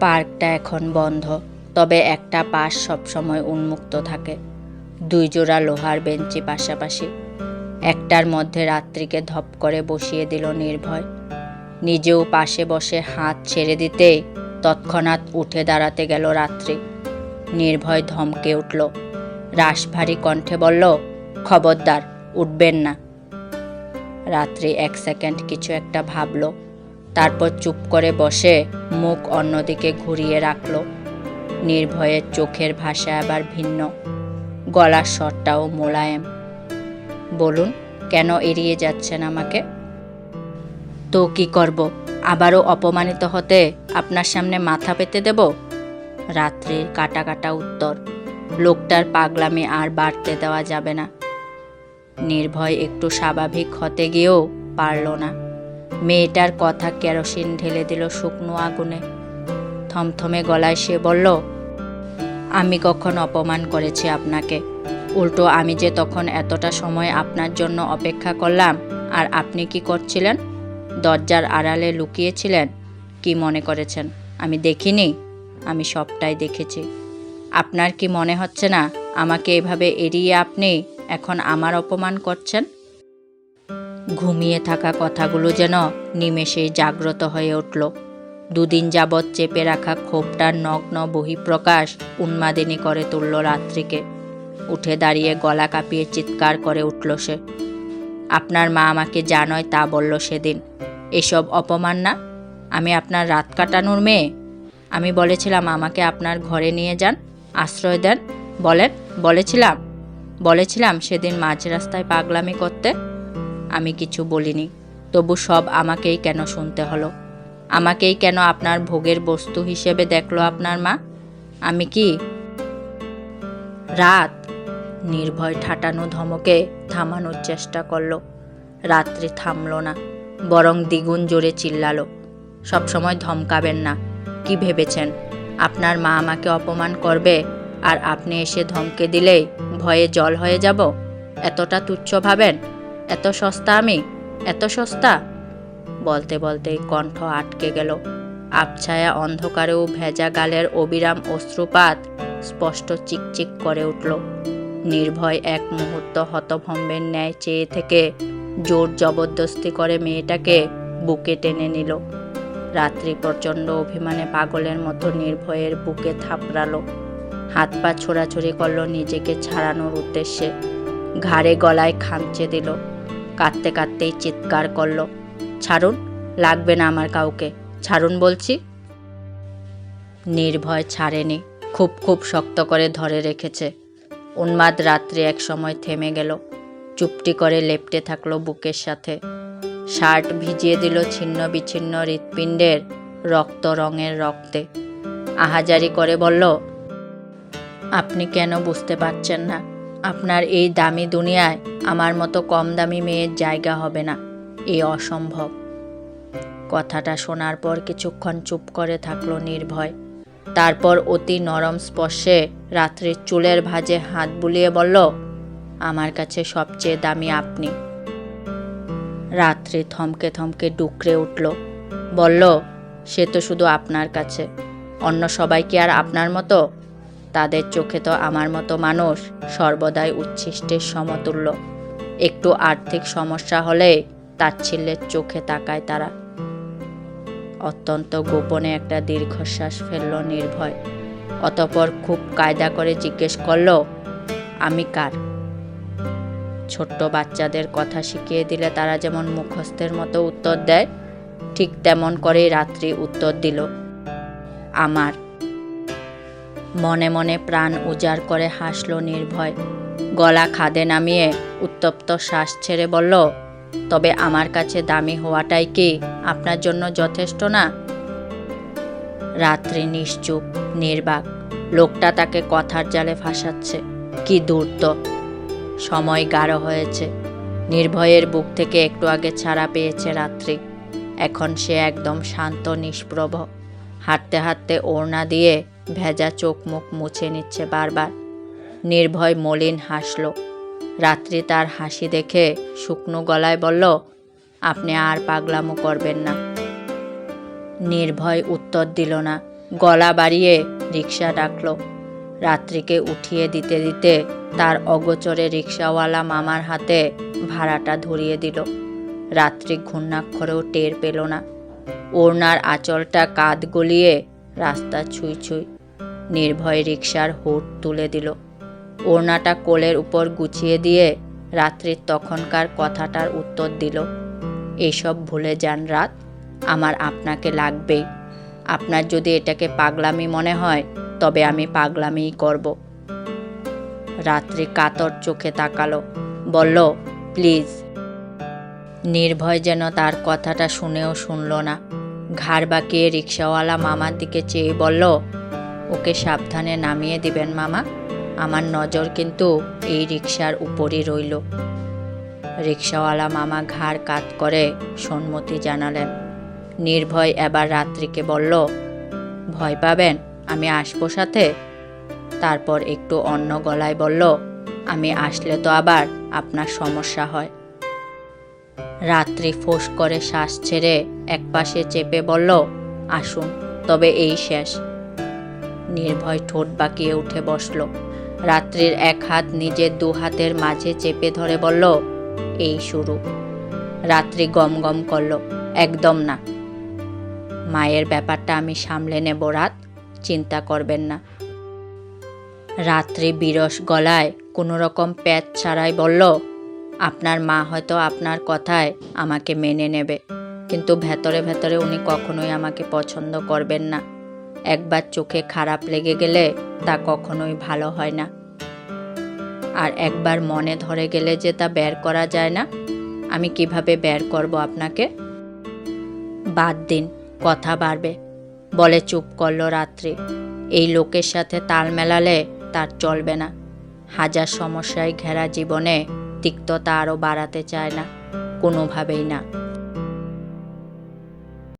পার্কটা এখন বন্ধ, তবে একটা পাশ সবসময় উন্মুক্ত থাকে। দুই জোড়া লোহার বেঞ্চি পাশাপাশি। একটার মধ্যে রাত্রিকে ধপ করে বসিয়ে দিল নির্ভয়। নিজেও পাশে বসে হাত ছেড়ে দিতে তৎক্ষণাৎ উঠে দাঁড়াতে গেল রাত্রি। নির্ভয় ধমকে উঠল। রাশভারী কণ্ঠে বলল, খবরদার, উঠবেন না। রাত্রি এক সেকেন্ড কিছু একটা ভাবলো। তারপর চুপ করে বসে মুখ অন্যদিকে ঘুরিয়ে রাখল। নির্ভয়ের চোখের ভাষা আবার ভিন্ন। গলার স্বরটাও মোলায়েম। বলুন, কেন এড়িয়ে যাচ্ছেন আমাকে? তো কি করব? আবারও অপমানিত হতে আপনার সামনে মাথা পেতে দেব? রাত্রির কাটা কাটা উত্তর। লোকটার পাগলামি আর বাড়তে দেওয়া যাবে না। নির্ভয় একটু স্বাভাবিক হতে গিয়েও পারল না। মেয়েটার কথা কেরোসিন ঢেলে দিল শুকনো আগুনে। থমথমে গলায় সে বলল, আমি কখন অপমান করেছি আপনাকে? উল্টো আমি যে তখন এতটা সময় আপনার জন্য অপেক্ষা করলাম, আর আপনি কি করছিলেন? দরজার আড়ালে লুকিয়েছিলেন? কি মনে করেছেন? আমি দেখিনি। আমি সবটাই দেখেছি। আপনার কি মনে হচ্ছে না আমাকে এভাবে এড়িয়ে আপনি এখন আমার অপমান করছেন? ঘুমিয়ে থাকা কথাগুলো যেন নিমেষেই জাগ্রত হয়ে উঠল। দুদিন যাবৎ চেপে রাখা ক্ষোভটার নগ্ন বহিঃপ্রকাশ উন্মাদিনী করে তুলল রাত্রিকে। উঠে দাঁড়িয়ে গলা কাঁপিয়ে চিৎকার করে উঠল সে। আপনার মা আমাকে যা নয় তা বলল সেদিন। এসব অপমান না? আমি আপনার রাত কাটানোর মেয়ে। আমি বলেছিলাম আমাকে আপনার ঘরে নিয়ে যান, আশ্রয় দেন। বলেন, বলেছিলাম। বলেছিলাম সেদিন মাঝ রাস্তায় পাগলামি করতে। আমি কিছু বলিনি। তবু সব আমাকেই কেন শুনতে হলো? আমাকেই কেন আপনার ভোগের বস্তু হিসেবে দেখল আপনার মা? আমি কি রাত নির্ভয় ঠাটানো ধমকে থামানোর চেষ্টা করল। রাত্রি থামলো না, বরং দ্বিগুণ জোরে চিল্লালো। সবসময় ধমকাবেন না, কি ভেবেছেন? আপনার মা আমাকে অপমান করবে, আর আপনি এসে ধমকে দিলেই ভয়ে জল হয়ে যাব? এতটা তুচ্ছ ভাবেন? এত সস্তা আমি? এত সস্তা? বলতে বলতে কণ্ঠ আটকে গেল। আবছায়া অন্ধকারেও ভেজা গালের অবিরাম অশ্রুপাত স্পষ্ট চিকচিক করে উঠল। নির্ভয় এক মুহূর্ত হতভম্বের ন্যায় চেয়ে থেকে জোর জবরদস্তি করে মেয়েটাকে বুকে টেনে নিল। রাত্রি প্রচণ্ড অভিমানে পাগলের মতো নির্ভয়ের বুকে থাপড়ালো। হাত পা ছোড়াছুড়ি করল নিজেকে ছাড়ানোর উদ্দেশ্যে। ঘাড়ে গলায় খামচে দিল। কাঁদতে কাঁদতেই চিৎকার করল। ছাড়ুন, লাগবে না আমার কাউকে। ছাড়ুন বলছি। নির্ভয় ছাড়েনি, খুব খুব শক্ত করে ধরে রেখেছে। উন্মাদ রাত্রে এক সময় থেমে গেল, চুপটি করে লেপটে থাকল বুকের সাথে। শার্ট ভিজিয়ে দিল ছিন্ন বিচ্ছিন্ন হৃৎপিণ্ডের রক্ত রঙের রক্তে। আহাজারি করে বলল, আপনি কেন বুঝতে পারছেন না? আপনার এই দামি দুনিয়ায় আমার মতো কম দামি মেয়ের জায়গা হবে না। এ অসম্ভব। কথাটা শোনার পর কিছুক্ষণ চুপ করে থাকল নির্ভয়। তারপর অতি নরম স্পর্শে রাত্রির চুলের ভাঁজে হাত বুলিয়ে বলল, আমার কাছে সবচেয়ে দামি আপনি। রাত্রি থমকে থমকে ডুকরে উঠল। বলল, সে তো শুধু আপনার কাছে। অন্য সবাই কি আর আপনার মতো? তাদের চোখে তো আমার মতো মানুষ সর্বদাই উচ্ছিষ্টের সমতুল্য। একটু আর্থিক সমস্যা হলে তাচ্ছিল্যের চোখে তাকায় তারা। অত্যন্ত গোপনে একটা দীর্ঘশ্বাস ফেলল নির্ভয়। অতপর খুব কায়দা করে জিজ্ঞেস করল, আমি কার? ছোট্ট বাচ্চাদের কথা শিখিয়ে দিলে তারা যেমন মুখস্থের মতো উত্তর দেয়, ঠিক তেমন করেই রাত্রি উত্তর দিল। আমার মনে মনে প্রাণ উজাড় করে হাসল নির্ভয়। গলা খাদে নামিয়ে উত্তপ্ত শ্বাস ছেড়ে বলল, তবে আমার কাছে দামি হওয়াটাই কি আপনার জন্য যথেষ্ট না? রাত্রি নিশ্চুপ, নির্বাক। লোকটা তাকে কথার জালে ফাঁসাচ্ছে। কি দূর্ত। সময় গাঢ় হয়েছে। নির্ভয়ের বুক থেকে একটু আগে ছাড়া পেয়েছে রাত্রি। এখন সে একদম শান্ত, নিষ্প্রভ। হাঁটতে হাঁটতে ওড়না দিয়ে ভেজা চোখ মুখ মুছে নিচ্ছে বারবার। নির্ভয় মলিন হাসল। রাত্রি তার হাসি দেখে শুকনো গলায় বলল, আপনি আর পাগলামো করবেন না। নির্ভয় উত্তর দিল না। গলা বাড়িয়ে রিক্সা ডাকলো। রাত্রিকে উঠিয়ে দিতে দিতে তার অগোচরে রিক্সাওয়ালা মামার হাতে ভাড়াটা ধরিয়ে দিল। রাত্রি ঘূর্ণাক্ষরেও টের পেল না। ওড়নার আঁচলটা কাঁধ গলিয়ে রাস্তা ছুঁই ছুঁই নির্ভয় রিক্সার হুট তুলে দিল। ওড়নাটা কোলের উপর গুছিয়ে দিয়ে রাত্রির তখনকার কথাটার উত্তর দিল এইসব ভুলে যান রাত, আমার আপনাকে লাগবেই। আপনার যদি এটাকে পাগলামি মনে হয়, তবে আমি পাগলামিই করব। রাত্রি কাতর চোখে তাকালো, বলল, প্লিজ। নির্ভয় যেন তার কথাটা শুনেও শুনল না। ঘাড় বাঁকিয়ে রিক্সাওয়ালা মামার দিকে চেয়ে বলল, ওকে সাবধানে নামিয়ে দিবেন মামা। আমার নজর কিন্তু এই রিক্সার উপরই রইল রিক্সাওয়ালা মামা ঘাড় কাত করে সম্মতি জানালেন। নির্ভয় এবার রাত্রিকে বলল, ভয় পাবেন, আমি আসব সাথে তারপর একটু অন্য গলায় বলল, আমি আসলে তো আবার আপনার সমস্যা হয় রাত্রি ফোঁস করে শ্বাস ছেড়ে একপাশে চেপে বলল, আসুন, তবে এই শেষ। নির্ভয় ঠোঁট বাঁকিয়ে উঠে বসল। রাত্রির এক হাত নিজের দু হাতের মাঝে চেপে ধরে বলল, এই শুরু। রাত্রি গম গম করল, একদম না। মায়ের ব্যাপারটা আমি সামলে নেব রাত, চিন্তা করবেন না। রাত্রি বিরস গলায় কোনো রকম প্যাচ ছাড়াই বলল, আপনার মা হয়তো আপনার কথায় আমাকে মেনে নেবে। কিন্তু ভেতরে ভেতরে উনি কখনোই আমাকে পছন্দ করবেন না। একবার চোখে খারাপ লেগে গেলে তা কখনোই ভালো হয় না। আর একবার মনে ধরে গেলে যে তা বের করা যায় না, আমি কীভাবে বের করব আপনাকে? বাদ দিন, কথা বাড়বে। বলে চুপ করল রাত্রি। এই লোকের সাথে তাল মেলালে তার চলবে না। হাজার সমস্যায় ঘেরা জীবনে তিক্ততা আরও বাড়াতে চায় না, কোনোভাবেই না।